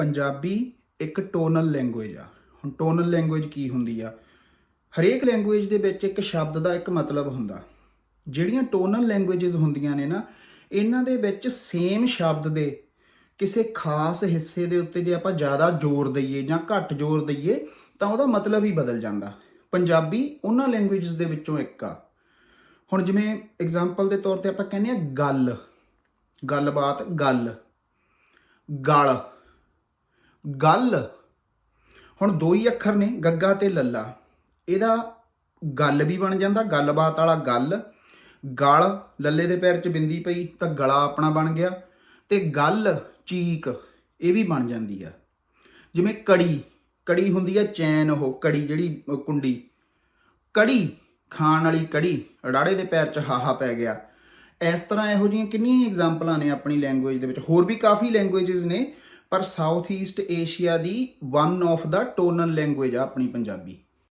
ਪੰਜਾਬੀ ਇੱਕ tonal language ਆ। ਹੁਣ ਟੋਨਲ ਲੈਂਗੁਏਜ ਕੀ ਹੁੰਦੀ ਆ? ਹਰੇਕ ਲੈਂਗੁਏਜ ਦੇ ਵਿੱਚ ਇੱਕ ਸ਼ਬਦ ਦਾ ਇੱਕ ਮਤਲਬ ਹੁੰਦਾ। ਜਿਹੜੀਆਂ ਟੋਨਲ ਲੈਂਗੁਏजेस ਹੁੰਦੀਆਂ ਨੇ ਨਾ, ਇਹਨਾਂ ਦੇ ਵਿੱਚ ਸੇਮ ਸ਼ਬਦ ਦੇ ਕਿਸੇ ਖਾਸ ਹਿੱਸੇ ਦੇ ਉੱਤੇ ਜੇ ਆਪਾਂ ਜ਼ਿਆਦਾ ਜ਼ੋਰ ਦਈਏ ਜਾਂ ਘੱਟ ਜ਼ੋਰ ਦਈਏ, ਤਾਂ ਉਹਦਾ ਮਤਲਬ ਹੀ ਬਦਲ ਜਾਂਦਾ। ਪੰਜਾਬੀ ਉਹਨਾਂ ਲੈਂਗੁਏजेस ਦੇ ਵਿੱਚੋਂ ਇੱਕ ਆ। ਹੁਣ ਜਿਵੇਂ ਐਗਜ਼ਾਮਪਲ ਦੇ ਤੌਰ ਤੇ ਆਪਾਂ ਕਹਿੰਦੇ ਆ ਗੱਲ। ਗੱਲਬਾਤ ਗੱਲ। ਗਲ। ਗੱਲ। ਹੁਣ ਦੋ ਹੀ ਅੱਖਰ ਨੇ, ਗੱਗਾ ਤੇ ਲੱਲਾ। ਇਹਦਾ ਗੱਲ ਵੀ ਬਣ ਜਾਂਦਾ, ਗੱਲਬਾਤ ਵਾਲਾ ਗੱਲ। ਗਲ ਲੱਲੇ ਦੇ ਪੈਰ 'ਚ ਬਿੰਦੀ ਪਈ ਤਾਂ ਗਲਾ ਆਪਣਾ ਬਣ ਗਿਆ ਤੇ ਗੱਲ ਚੀਕ, ਇਹ ਵੀ ਬਣ ਜਾਂਦੀ ਆ। ਜਿਵੇਂ ਕੜੀ ਕੜੀ ਹੁੰਦੀ ਆ ਚੈਨ ਉਹ, ਕੜੀ ਜਿਹੜੀ ਕੁੰਡੀ। ਕੜੀ, ਖਾਣ ਵਾਲੀ ਕੜੀ, ਰਾੜੇ ਦੇ ਪੈਰ 'ਚ ਹਾਹਾ ਪੈ ਗਿਆ। ਇਸ ਤਰ੍ਹਾਂ ਇਹੋ ਜਿਹੀਆਂ ਕਿੰਨੀਆਂ ਐਗਜ਼ਾਮਪਲਾਂ ਨੇ ਆਪਣੀ ਲੈਂਗੁਏਜ ਦੇ ਵਿੱਚ। ਹੋਰ ਵੀ ਕਾਫੀ ਲੈਂਗੁਏजेस ਨੇ ਪਰ ਸਾਊਥ ਈਸਟ ਏਸ਼ੀਆ ਦੀ ਵਨ ਆਫ ਦਾ ਟੋਨਲ ਲੈਂਗੁਏਜ ਆ ਆਪਣੀ ਪੰਜਾਬੀ।